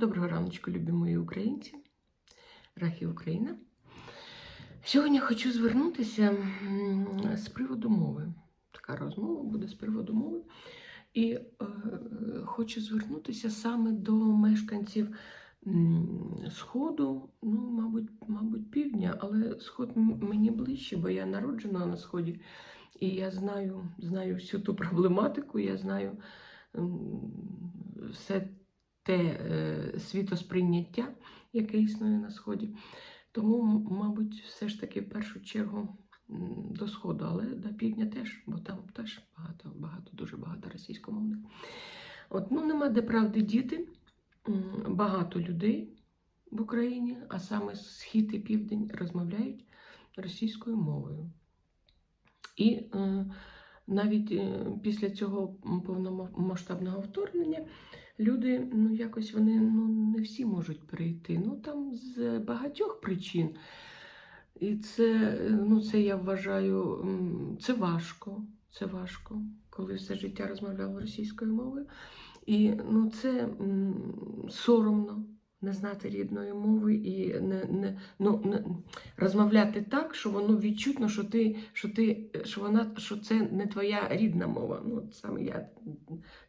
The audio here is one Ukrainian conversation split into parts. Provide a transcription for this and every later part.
Доброго раночку, любі мої українці, Рахі Україна. Сьогодні хочу звернутися з приводу мови. Така розмова буде з приводу мови. І е, хочу звернутися саме до мешканців Сходу, ну, мабуть, мабуть, півдня, але Сход мені ближче, бо я народжена на Сході, і я знаю, знаю всю ту проблематику, я знаю все те е, світосприйняття, яке існує на Сході. Тому, мабуть, все ж таки в першу чергу до Сходу, але до півдня теж, бо там теж багато, багато, дуже багато російськомовних. От, ну, нема де правди діти, багато людей в Україні, а саме схід і південь розмовляють російською мовою. І е, навіть е, після цього повномасштабного вторгнення люди, ну якось вони ну, не всі можуть прийти. Ну там з багатьох причин. І це, ну, це я вважаю, це важко. Це важко, коли все життя розмовляла російською мовою. І ну, це соромно не знати рідної мови і не, не, ну, не, розмовляти так, що воно відчутно, що ти, що ти, що вона, що це не твоя рідна мова. Ну, саме я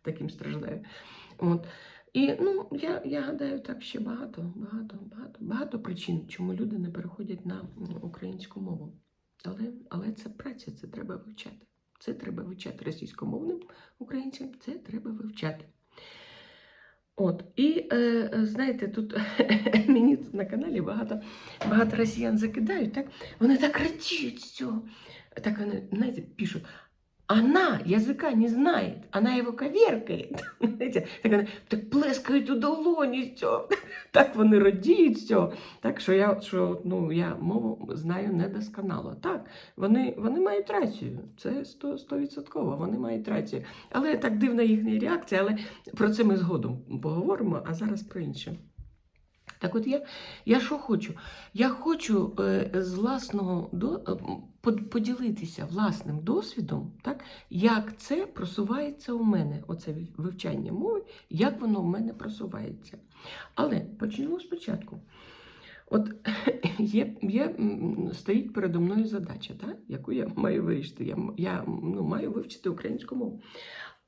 таким страждаю. От. І ну, я, я гадаю, так ще багато, багато, багато, багато причин, чому люди не переходять на українську мову. Але, але це праця, це треба вивчати. Це треба вивчати російськомовним українцям, це треба вивчати. От, і е, знаєте, тут мені тут на каналі багато, багато росіян закидають, так? Вони так радіють з цього. Так вони, знаєте, пишуть, она языка не знает, она его коверкает. Знаєте, так, вони, так плескають у долоні цього. Так вони з цього. Так що я, що, ну, я мову знаю недосконало. Так, вони, вони мають рацію. Це 100%, 100%, вони мають рацію. Але так дивна їхня реакція, але про це ми згодом поговоримо, а зараз про інше. Так от я, я що хочу? Я хочу е, з власного до, е, под- поділитися власним досвідом, так, як це просувається у мене, оце вивчання мови, як воно в мене просувається. Але почнемо спочатку. От є, є, стоїть передо мною задача, так, яку я маю вирішити. Я, я ну, маю вивчити українську мову.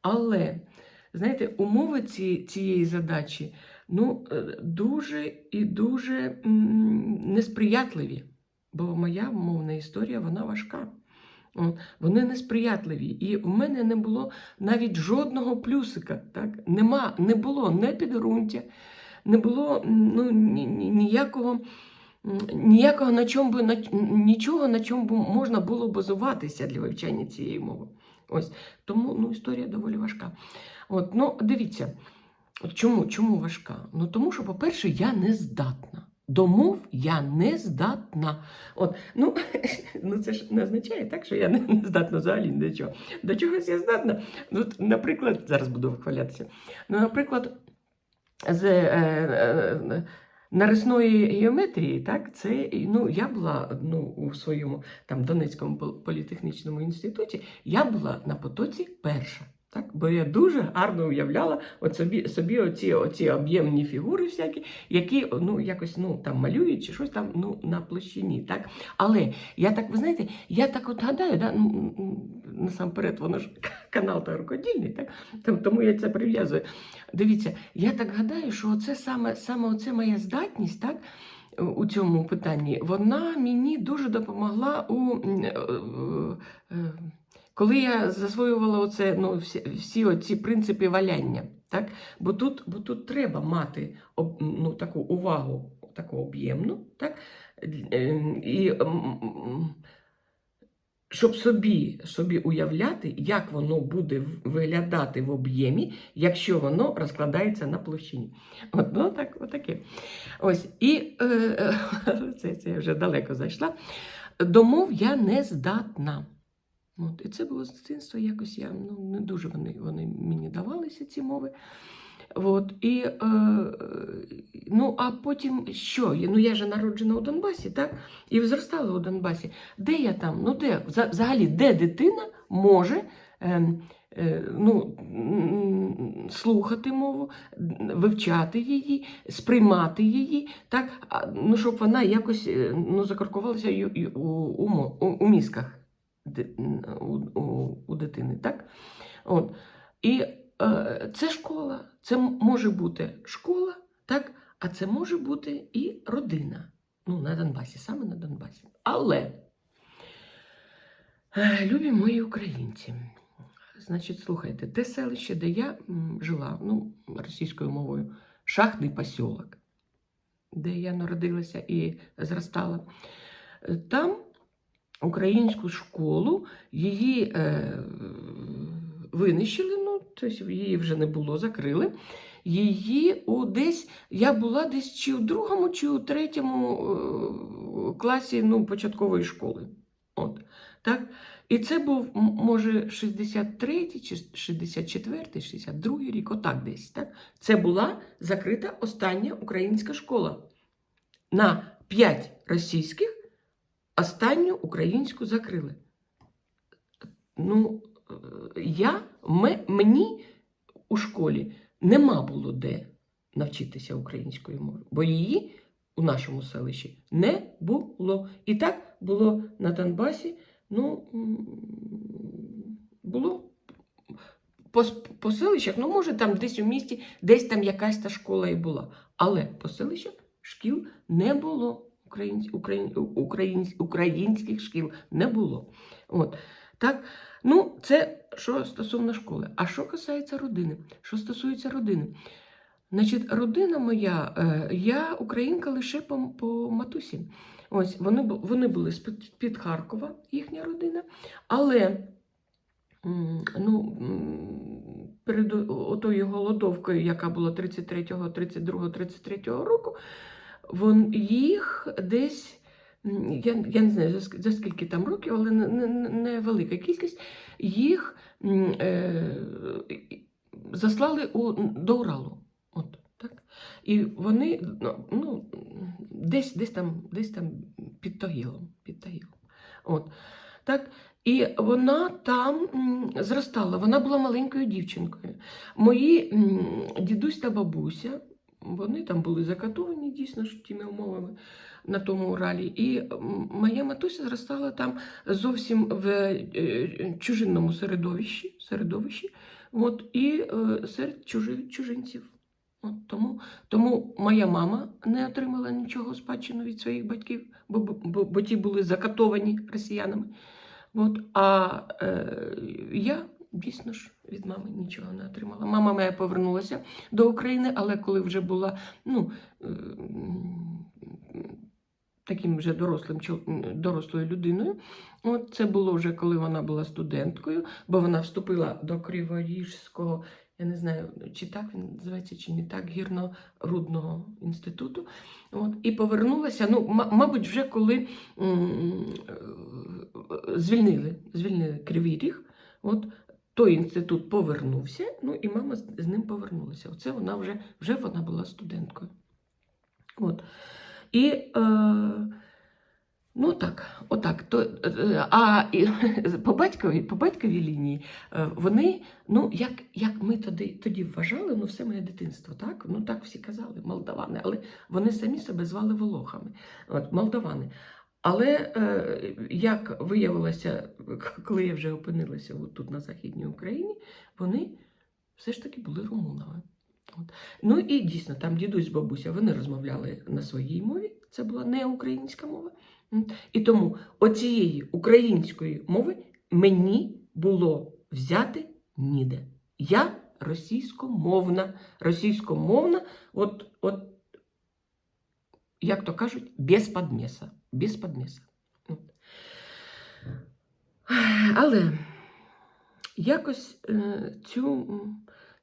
Але, знаєте, умови ці, цієї задачі ну, е, дуже і дуже несприятливі. Бо моя мовна історія вона важка. Вони несприятливі. І в мене не було навіть жодного плюсика. Так? Нема, не було не підґрунтя, не було ну, ні- ні- ніякого. Ніякого на чому би на нічого, на чому б можна було базуватися для вивчання цієї мови. Ось тому ну, історія доволі важка. От, ну, дивіться, от чому, чому важка? Ну тому що, по-перше, я не здатна. До мов я не здатна. От, ну, ну це ж не означає так, що я не, не здатна взагалі до чого. До чогось я здатна. Ну, от, наприклад, зараз буду вихвалятися. Ну, наприклад, з е, е, нарисної геометрії, так, це ну, я була ну, у своєму там Донецькому політехнічному інституті, я була на потоці перша. Так, бо я дуже гарно уявляла от собі, собі оці, оці об'ємні фігури всякі, які ну, якось ну, там малюють чи щось там ну, на площині. Так? Але я так, ви знаєте, я так от гадаю, да, ну, насамперед, воно ж канал та рукодільний, так? Тому я це прив'язую. Дивіться, я так гадаю, що це саме, саме оце моя здатність, так? У цьому питанні вона мені дуже допомогла у е, е, е, коли я засвоювала оце, ну, всі, всі оці принципи валяння. Так? Бо, тут, бо тут треба мати ну, таку увагу, таку об'ємну, так? Е, і, щоб собі, собі уявляти, як воно буде виглядати в об'ємі, якщо воно розкладається на площині. От, ну, так, отаке. Ось, і е, це, це я вже далеко зайшла. До мов я не здатна. От, і це було з дитинства, якось я ну, не дуже вони, вони мені давалися, ці мови. От, і, е, ну, а потім що? Ну, я же народжена у Донбасі, так? І зростала у Донбасі. Де я там? Ну, де? Взагалі, де дитина може ем, е, ну, слухати мову, вивчати її, сприймати її, так, ну, щоб вона якось е, ну, закаркувалася у, у, у, мізках у, у, у дитини. Так? От. І е, це школа, це може бути школа, так? а це може бути і родина. Ну, на Донбасі, саме на Донбасі. Але, е, любі мої українці, значить, слухайте, те селище, де я жила, ну, російською мовою, шахтний посілок, де я народилася і зростала, е, там українську школу її е, винищили, ну, тобто її вже не було, закрили. Її у десь, я була десь чи у другому, чи у третьому е, класі ну, початкової школи. От, так? І це був, може, 63-й, чи 64-й, 62-й рік, отак десь. Так? Це була закрита остання українська школа. На 5 російських останню українську закрили. Ну, я, ме- мені у школі нема було де навчитися української мови, бо її у нашому селищі не було. І так було на Донбасі, ну, було по, по селищах, ну, може, там десь у місті, десь там якась та школа і була. Але по селищах шкіл не було. Українсь, україн, українсь, українських шкіл не було. От. Так? Ну, це що стосовно школи. А що касається родини? Що стосується родини? Значить, родина моя, е, я українка лише по, по матусі. Ось вони, вони були з під Харкова, їхня родина. Але ну, перед отою голодовкою, яка була 33-го, 32-го, 33-го року, вон, їх десь. Я, я не знаю за, скільки там років, але не, не, не кількість, їх е, заслали у, до Уралу. От, так? І вони ну, ну, десь, десь, там, десь там під Тагілом. Під Тагілом. От, так? І вона там зростала, вона була маленькою дівчинкою. Мої дідусь та бабуся, вони там були закатовані дійсно ж тими умовами на тому Уралі. І моя матуся зростала там зовсім в е, чужинному середовищі, середовищі от, і е, серед чужих чужинців. От, тому, тому моя мама не отримала нічого спадщину від своїх батьків, бо, бо, бо ті були закатовані росіянами. От, а е, я дійсно ж від мами нічого не отримала. Мама моя повернулася до України, але коли вже була ну, е, таким вже дорослим, дорослою людиною. От це було вже коли вона була студенткою, бо вона вступила до Криворіжського, я не знаю, чи так він називається, чи не так, гірно-рудного інституту. От, і повернулася, ну, ма- мабуть, вже коли е, звільнили, звільнили Кривий Ріг. От, той інститут повернувся, ну і мама з, ним повернулася. Оце вона вже, вже вона була студенткою. От. І е, ну так, отак. То, а і, по, батьковій, по батьковій лінії е, вони, ну як, як ми тоді, тоді вважали, ну все моє дитинство, так? Ну так всі казали, молдавани, але вони самі себе звали волохами. От, молдавани. Але е, як виявилося, коли я вже опинилася тут на Західній Україні, вони все ж таки були румунами. От. Ну і дійсно, там дідусь, бабуся, вони розмовляли на своїй мові, це була не українська мова. І тому оцієї української мови мені було взяти ніде. Я російськомовна, російськомовна, от, от як то кажуть, без подмеса. Без подмеса. Але якось е, цю,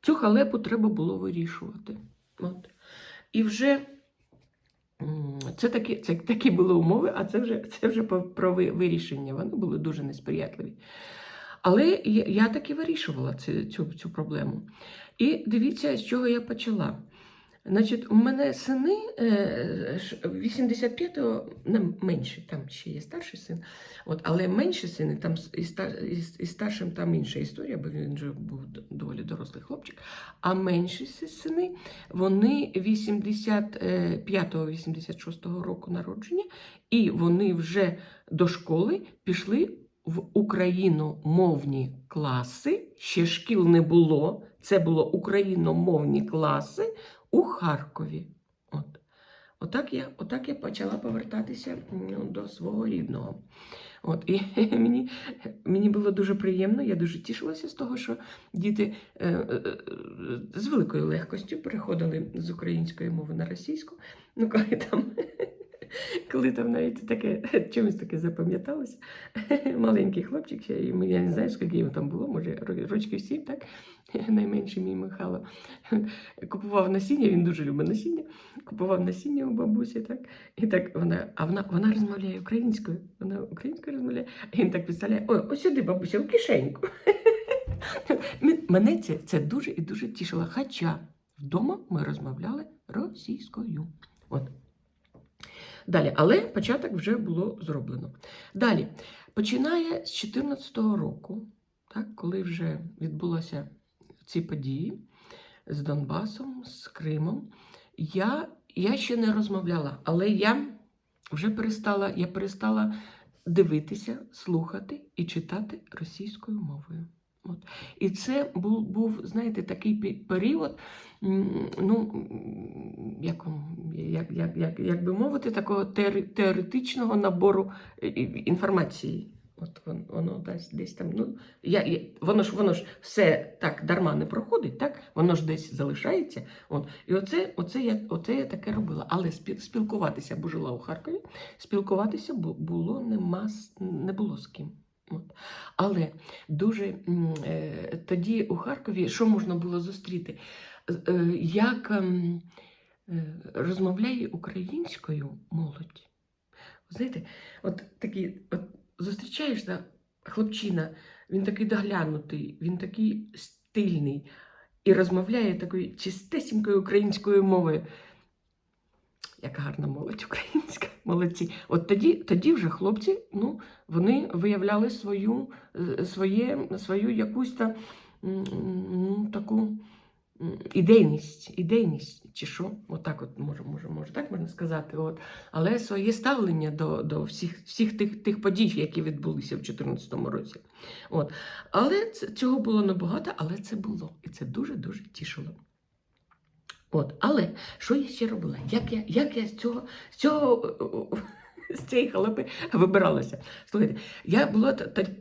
цю халепу треба було вирішувати. От. І вже це такі, це такі були умови, а це вже, це вже про вирішення. Вони були дуже несприятливі. Але я таки вирішувала цю, цю, цю проблему. І дивіться, з чого я почала. Значить, у мене сини е, 85-го, не менше, там ще є старший син, от, але менші сини, там із, стар- із старшим там інша історія, бо він вже був доволі дорослий хлопчик. А менші сини, вони 85-86 року народження, і вони вже до школи пішли в україномовні класи. Ще шкіл не було. Це було україномовні класи у Харкові. От. Отак я, отак я почала повертатися до свого рідного. От, і мені, мені було дуже приємно, я дуже тішилася з того, що діти е, е, е, з великою легкостю переходили з української мови на російську. Ну, коли там, коли там навіть таке чомусь таке запам'яталося, маленький хлопчик, ще, йому, я не знаю, скільки йому там було, може, ро- рочків сім, так? Найменший мій Михайло. Купував насіння, він дуже любить насіння. Купував насіння у бабусі, так? І так вона, а вона, вона розмовляє українською. Вона українською розмовляє. І він так підставляє: ой, ось сюди, бабуся, в кишеньку. Мене це, це дуже і дуже тішило. Хоча вдома ми розмовляли російською. От. Далі, але початок вже було зроблено. Далі, починає з 2014 року, так, коли вже відбулися ці події з Донбасом, з Кримом, я, я ще не розмовляла, але я вже перестала, я перестала дивитися, слухати і читати російською мовою. От. І це був, був знаєте, такий період, ну, як, як, як, як, як би мовити, такого теоре- теоретичного набору е, інформації. От воно, воно десь, десь там. Ну, я, я, воно, ж, воно ж все так дарма не проходить, так? воно ж десь залишається. От. І оце, оце, я, оце я таке робила. Але спі- спілкуватися, бо жила у Харкові, спілкуватися бу- було нема, не було з ким. Але дуже е, тоді у Харкові що можна було зустріти? Е, Як ем, е, розмовляє українською молодь. Знаєте, от такі, от зустрічаєш хлопчина, він такий доглянутий, він такий стильний і розмовляє такою чистесінькою українською мовою. Яка гарна молодь українська, молодці. От тоді, тоді вже хлопці, ну, вони виявляли свою, е, своє, свою якусь там м, ну, таку ідейність, ідейність, чи що, отак от може, може, може, так можна сказати. От. Але своє ставлення до, до всіх, всіх тих, тих подій, які відбулися в 2014 році. От. Але цього було небагато, але це було. І це дуже-дуже тішило. От, але що я ще робила? Як я, як я з цього, з цього з цієї халепи вибиралася? Слухайте, я була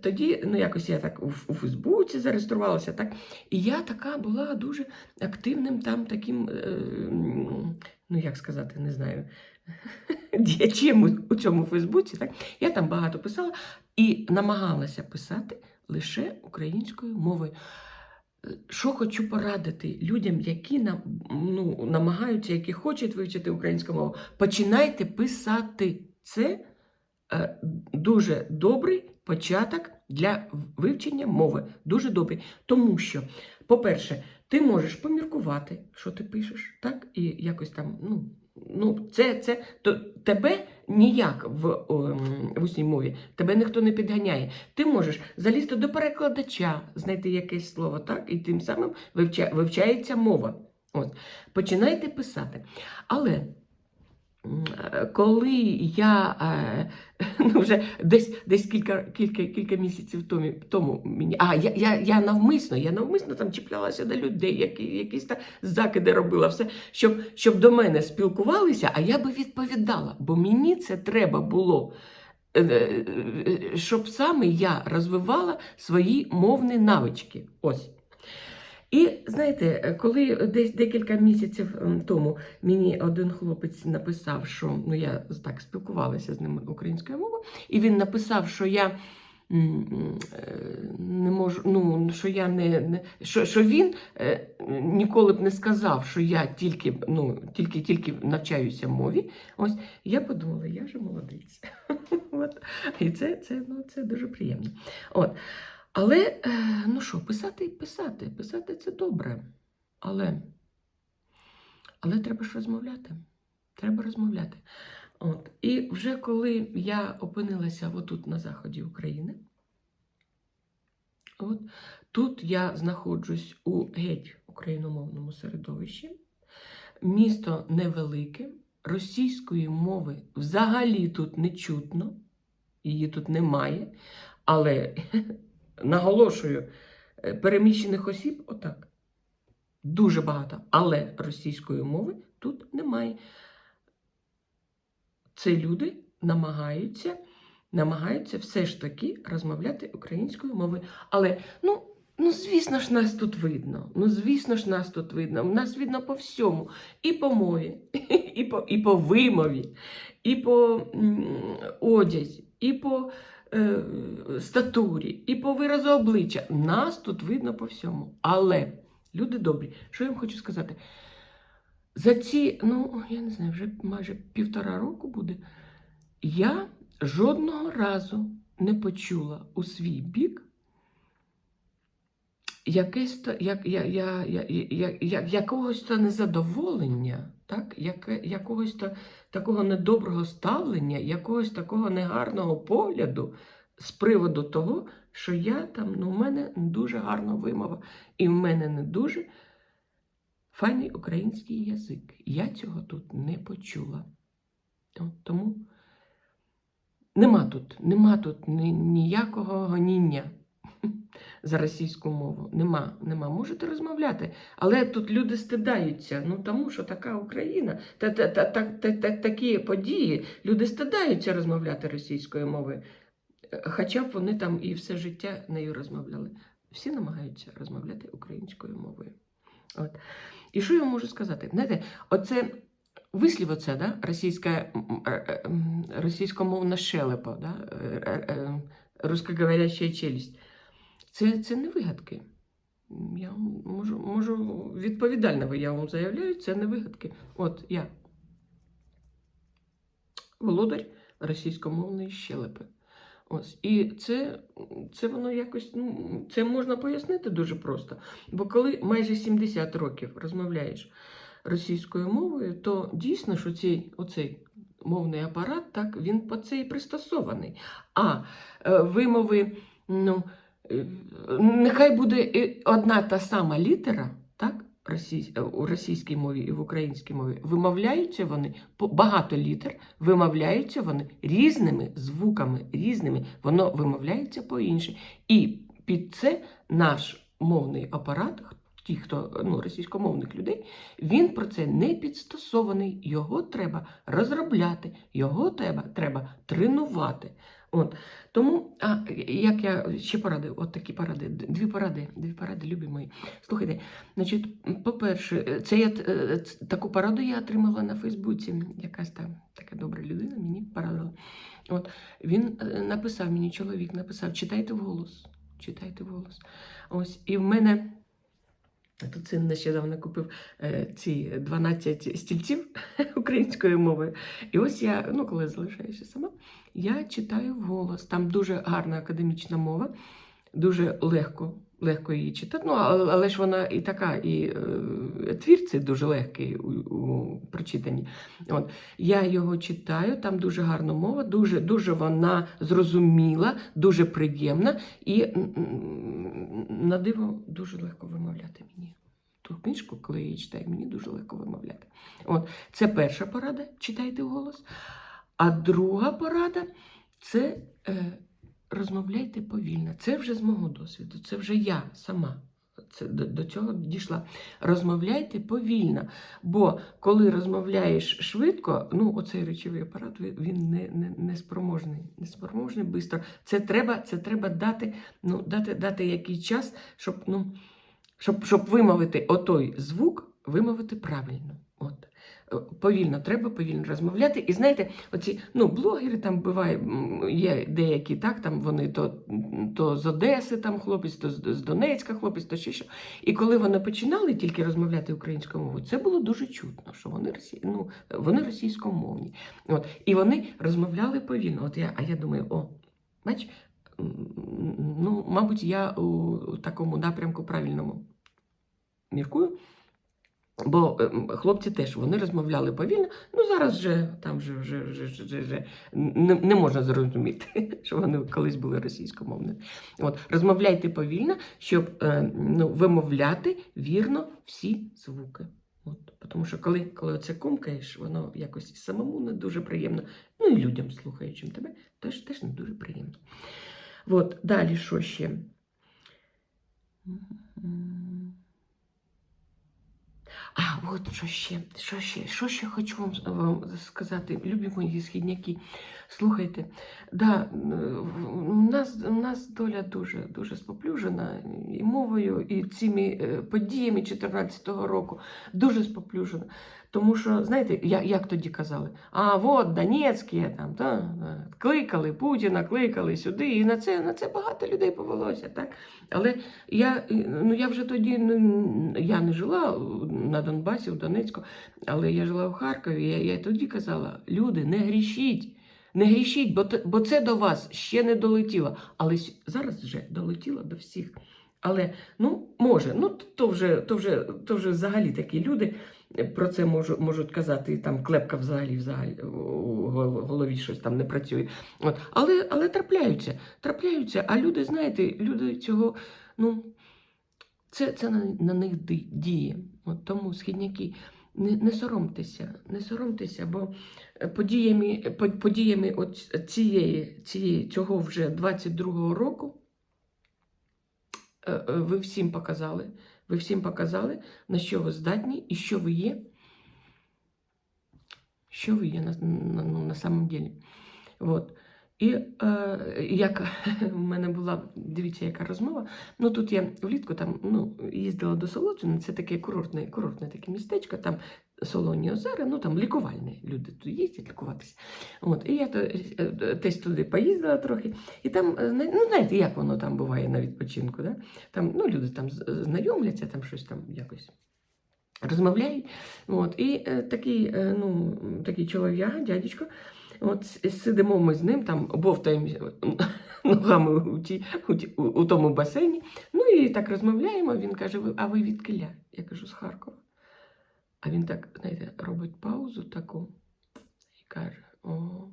тоді, ну якось я так у, Фейсбуці зареєструвалася, так, і я така була дуже активним там таким, е, ну як сказати, не знаю, діячем у цьому Фейсбуці. Так? Я там багато писала і намагалася писати лише українською мовою. Що хочу порадити людям, які ну, намагаються, які хочуть вивчити українську мову, починайте писати. Це е, дуже добрий початок для вивчення мови. Дуже добрий. Тому що, по-перше, ти можеш поміркувати, що ти пишеш, так? І якось там, ну, ну це, це то, тебе ніяк в, о, в усній мові, тебе ніхто не підганяє. Ти можеш залізти до перекладача, знайти якесь слово, так? І тим самим вивча, вивчається мова. От. Починайте писати. Але коли я е, ну, вже десь, десь кілька, кілька, кілька місяців тому, тому мені. А я, я, я навмисно, я навмисно там чіплялася до людей, які, якісь там закиди робила, все, щоб, щоб до мене спілкувалися, а я би відповідала, бо мені це треба було. е, е, Щоб саме я розвивала свої мовні навички. Ось. І знаєте, коли десь декілька місяців ем, тому мені один хлопець написав, що ну я так спілкувалася з ним українською мовою, і він написав, що я е, не можу, ну що я не, що, що він е, ніколи б не сказав, що я тільки ну тільки тільки навчаюся мові. Ось я подумала, я ж молодець. От. І це, це, ну, це дуже приємно. От. Але, е, ну що, писати і писати. Писати це добре. Але Але треба ж розмовляти. Треба розмовляти. От. І вже коли я опинилася отут на заході України, от, тут я знаходжусь у геть україномовному середовищі. Місто невелике, російської мови взагалі тут не чутно, її тут немає. Але наголошую, е, переміщених осіб отак. Дуже багато. Але російської мови тут немає. Це люди намагаються, намагаються все ж таки розмовляти українською мовою. Але, ну, ну, звісно ж, нас тут видно. Ну, звісно ж, нас тут видно. Нас видно по всьому. І по мові, і по, і по вимові, і по одязі, і по е, статурі, і по виразу обличчя. Нас тут видно по всьому. Але, люди добрі, що я вам хочу сказати? За ці, ну, я не знаю, вже майже півтора року буде, я жодного разу не почула у свій бік якесь то, як, я, я, я, я, я, якогось то незадоволення, так? Яке, якогось то такого недоброго ставлення, якогось такого негарного погляду з приводу того, що я там, ну, в мене не дуже гарна вимова, і в мене не дуже файний український язик. Я цього тут не почула. Тому нема тут, нема тут ні, ніякого гоніння за російську мову. Нема, нема. Можете розмовляти. Але тут люди стидаються. Ну тому що така Україна, та, та, та, та, та, та, такі події, люди стидаються розмовляти російською мовою. Хоча б вони там і все життя нею розмовляли. Всі намагаються розмовляти українською мовою. От. І що я можу сказати? Знаєте, оце вислів оце, да? Російська, е, е, російськомовна щелепа, да? е, е, е, русскоговоряща челюсть. Це, це не вигадки. Я можу, можу відповідально я вам заявляю, це не вигадки. От я володар російськомовної щелепи. Ось. І це, це воно якось ну, це можна пояснити дуже просто. Бо коли майже 70 років розмовляєш російською мовою, то дійсно, що цей, оцей мовний апарат, так, він по це і пристосований. А е, вимови, ну, нехай буде одна та сама літера, так? Е, У російській мові і в українській мові вимовляються вони по- багато літер, вимовляються вони різними звуками, різними, воно вимовляється по-інше. І під це наш мовний апарат, ті, хто ну, російськомовних людей, він про це не підстосований. Його треба розробляти, його треба, треба тренувати. От. Тому, а як я ще поради, от такі поради, дві поради, дві поради, любі мої. Слухайте, значить, по-перше, це я е, таку пораду я отримала на Фейсбуці. Якась там така добра людина мені порадила. От він е, написав мені, чоловік написав: читайте вголос, читайте вголос. Ось, і в мене. Тут син нещодавно купив е, ці 12 стільців української мови. І ось я, ну коли залишаюся сама, я читаю вголос. Там дуже гарна академічна мова, дуже легко, легко її читати. Ну, але, ж вона і така, і е, твір цей дуже легкий у, у прочитанні. От. Я його читаю, там дуже гарна мова, дуже, дуже вона зрозуміла, дуже приємна і на диво дуже легко вимовляти. Ту книжку, коли я її читаю, мені дуже легко вимовляти. От, це перша порада, читайте вголос. А друга порада це е, розмовляйте повільно. Це вже з мого досвіду, це вже я сама. Це до, до цього дійшла. Розмовляйте повільно. Бо коли розмовляєш швидко, ну оцей речовий апарат він- не, не, не спроможний, не спроможний швидко. Це треба, це треба дати, ну, дати, дати який час, щоб, ну, щоб, щоб вимовити отой звук, вимовити правильно. От. Е, Повільно, треба повільно розмовляти. І знаєте, оці ну, блогери там буває, є деякі, так, там вони то, то з Одеси там хлопець, то з Донецька хлопець, то ще що. І коли вони починали тільки розмовляти українською мовою, це було дуже чутно, що вони, росі... ну, вони російськомовні. От. І вони розмовляли повільно. От я, а я думаю, о, бач, ну, мабуть, я у такому напрямку правильному міркую. Бо ем, хлопці теж вони розмовляли повільно. Ну зараз вже там вже, вже, вже, вже, вже, не, не можна зрозуміти, що вони колись були російськомовними. От розмовляйте повільно, щоб е, ну, вимовляти вірно всі звуки. От, тому що коли, коли оце кумкаєш, воно якось самому не дуже приємно. Ну і людям, слухаючим тебе, теж, теж не дуже приємно. От, далі що ще? А, от що ще, що ще, що ще хочу вам, сказати, любі мої східняки. Слухайте, да, в- у нас, у нас доля дуже, дуже споплюжена і мовою, і цими е, подіями 14-го року дуже споплюжена. Тому що, знаєте, як, як тоді казали, а от Донецькі там, та, кликали Путіна, кликали сюди, і на це, на це багато людей повелося. Так? Але я, ну, я вже тоді ну, я не жила на Донбасі, в Донецьку, але я жила в Харкові. Я, я тоді казала: люди, не грішіть, не грішіть, бо, бо це до вас ще не долетіло. Але зараз вже долетіло до всіх. Але ну, може, ну то вже, то вже, то вже взагалі такі люди про це можуть, можуть казати, там клепка взагалі, взагалі у голові щось там не працює. От. Але, але трапляються, трапляються. А люди, знаєте, люди цього, ну, це, це на, на них діє. От тому східняки. Не, не соромтеся, не соромтеся, бо е, подіями, подіями от цієї, цієї, цього вже 22-го року е, е, ви всім показали. Ви всім показали, на що ви здатні і що ви є. Що ви є на, на, ну, на самом деле. От. І е, як в мене була, дивіться, яка розмова. Ну тут я влітку там ну, їздила до Солоджина, це таке курортне, курортне таке містечко, там солоні озера, ну там лікувальні люди тут їздять лікуватися. От, і я то, е, десь туди поїздила трохи, і там, е, ну знаєте, як воно там буває на відпочинку. Да? Там ну, люди там знайомляться, там щось там якось. Розмовляють. От, і е, такий, е, ну, такий чолов'яга, дядечко, от сидимо ми з ним, там бовтаємо ногами у, у, ті, у, у тому басейні. Ну і так розмовляємо. Він каже: а ви від Киля? Я кажу, з Харкова. А він так, знаєте, робить паузу таку і каже: О,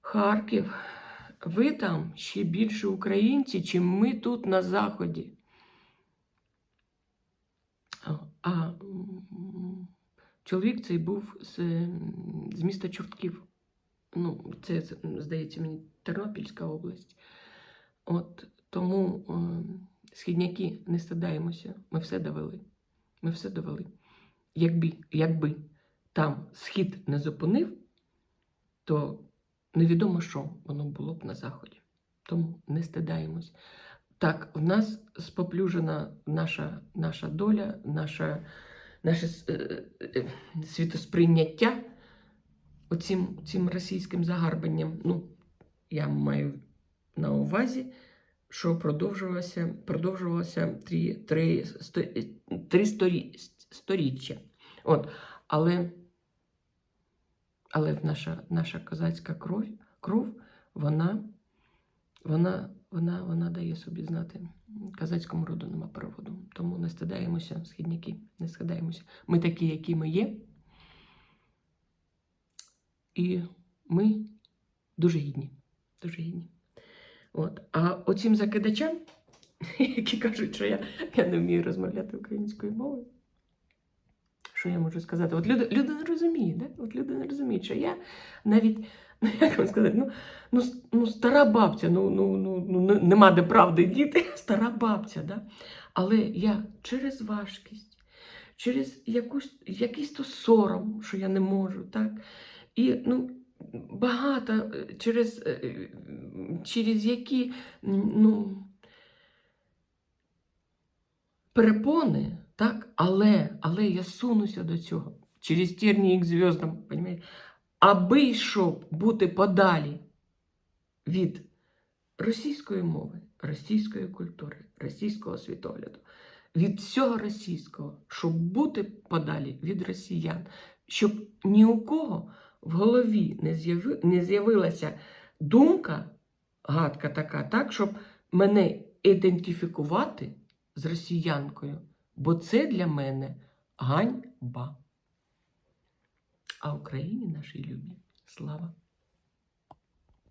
Харків, ви там ще більше українці, чим ми тут на Заході. А, чоловік цей був з, з міста Чортків. Ну, це, здається, мені Тернопільська область. От тому е, східняки не стидаємося. Ми все довели. Ми все довели. Якби, якби там схід не зупинив, то невідомо, що воно було б на заході. Тому не стидаємось. Так, в нас споплюжена наша, наша доля, наша, наше е, е, світосприйняття оцим цим російським загарбанням. Ну, я маю на увазі, що продовжувалося, продовжувалося три, три, сто, три сторі, сторіччя. От, але, але наша, наша козацька кров, кров вона, вона, вона, вона дає собі знати. Казацькому роду нема переводу. Тому не стидаємося, східняки, не стидаємося. Ми такі, які ми є. І ми дуже гідні. Дуже гідні. От. А оцім закидачам, які кажуть, що я, я не вмію розмовляти українською мовою. Що я можу сказати? От люди, люди не розуміють, да? От люди не розуміють, що я навіть, ну як вам сказати, ну, ну, ну стара бабця, ну, ну, ну, ну нема де правди діти, стара бабця, да? але я через важкість, через якусь, якийсь то сором, що я не можу, так? І ну, багато е, через, е, через які ну, перепони, так? Але, але я сунуся до цього через тернії к понімаєте? аби щоб бути подалі від російської мови, російської культури, російського світогляду, від всього російського, щоб бути подалі від росіян, щоб ні у кого в голові не з'явилася думка, гадка така, так, щоб мене ідентифікувати з росіянкою бо це для мене ганьба. А Україні нашій любі слава!